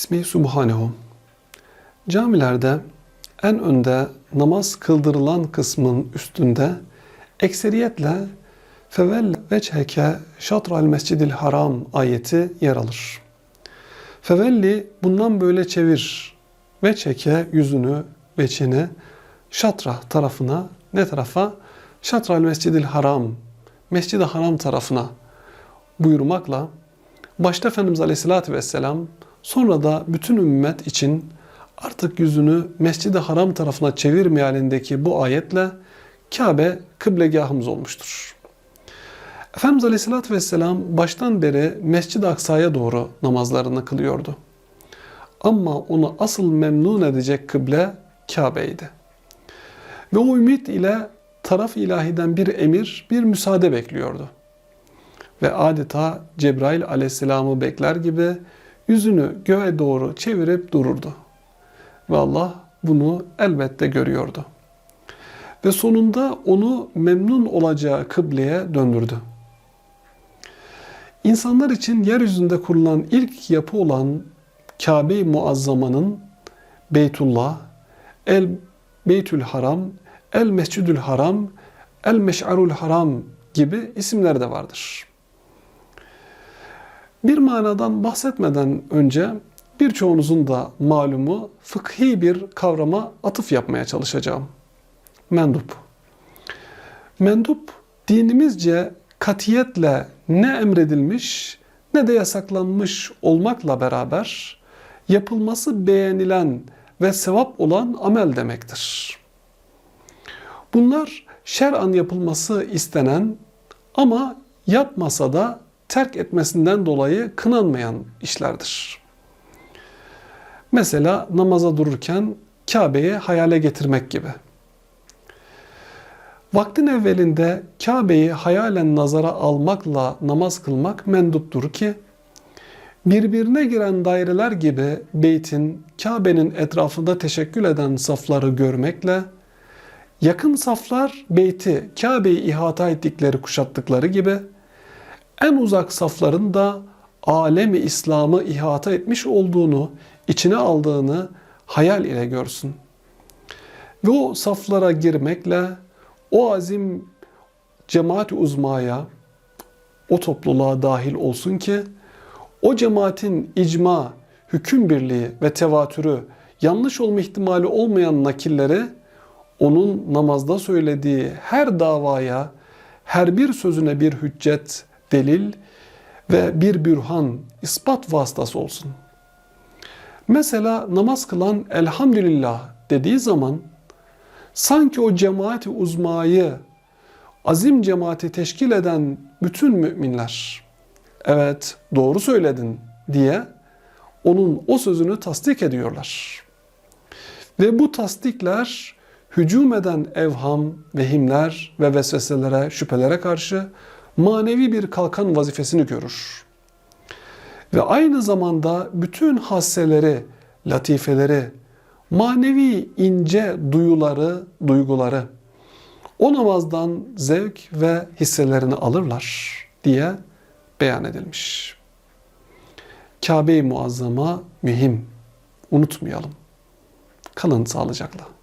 İsmi Subhanehu. Camilerde en önde namaz kıldırılan kısmın üstünde ekseriyetle fevel veçheke şatral mescidil haram ayeti yer alır. Fevelli bundan böyle çevir veçheke yüzünü veçini şatra tarafına ne tarafa? Şatral mescidil haram mescid-i haram tarafına buyurmakla başta Efendimiz Aleyhisselatü Vesselam sonra da bütün ümmet için artık yüzünü Mescid-i Haram tarafına çevirmeyalindeki bu ayetle Kabe kıblegahımız olmuştur. Efendimiz Aleyhisselatü Vesselam baştan beri Mescid-i Aksa'ya doğru namazlarını kılıyordu. Ama onu asıl memnun edecek kıble Kabe'ydi. Ve o ümit ile taraf ilahiden bir emir, bir müsaade bekliyordu. Ve adeta Cebrail aleyhisselamı bekler gibi yüzünü göğe doğru çevirip dururdu. Ve Allah bunu elbette görüyordu. Ve sonunda onu memnun olacağı kıbleye döndürdü. İnsanlar için yeryüzünde kurulan ilk yapı olan Kabe-i Muazzama'nın Beytullah, El Beytül Haram, El Mescidül Haram, El Meş'arul Haram gibi isimler de vardır. Bir manadan bahsetmeden önce birçoğunuzun da malumu fıkhi bir kavrama atıf yapmaya çalışacağım. Mendup. Mendup dinimizce katiyetle ne emredilmiş ne de yasaklanmış olmakla beraber yapılması beğenilen ve sevap olan amel demektir. Bunlar şer'an yapılması istenen ama yapmasa da terk etmesinden dolayı kınanmayan işlerdir. Mesela namaza dururken Kabe'yi hayale getirmek gibi. Vaktin evvelinde Kabe'yi hayalen nazara almakla namaz kılmak menduptur ki birbirine giren daireler gibi beytin Kabe'nin etrafında teşekkül eden safları görmekle yakın saflar beyti Kabe'yi ihata ettikleri kuşattıkları gibi en uzak safların da alemi İslam'ı ihata etmiş olduğunu, içine aldığını hayal ile görsün. Ve o saflara girmekle o azim cemaat uzmaya, o topluluğa dahil olsun ki o cemaatin icma, hüküm birliği ve tevatürü yanlış olma ihtimali olmayan nakilleri onun namazda söylediği her davaya, her bir sözüne bir hüccet, delil ve bir bürhan, ispat vasıtası olsun. Mesela namaz kılan elhamdülillah dediği zaman sanki o cemaati uzmayı, azim cemaati teşkil eden bütün müminler evet doğru söyledin diye onun o sözünü tasdik ediyorlar. Ve bu tasdikler hücum eden evham, vehimler ve vesveselere, şüphelere karşı manevi bir kalkan vazifesini görür. Ve aynı zamanda bütün hasseleri, latifeleri, manevi ince duyuları, duyguları o namazdan zevk ve hisselerini alırlar diye beyan edilmiş. Kabe-i Muazzama mühim. Unutmayalım. Kalın sağlıcakla.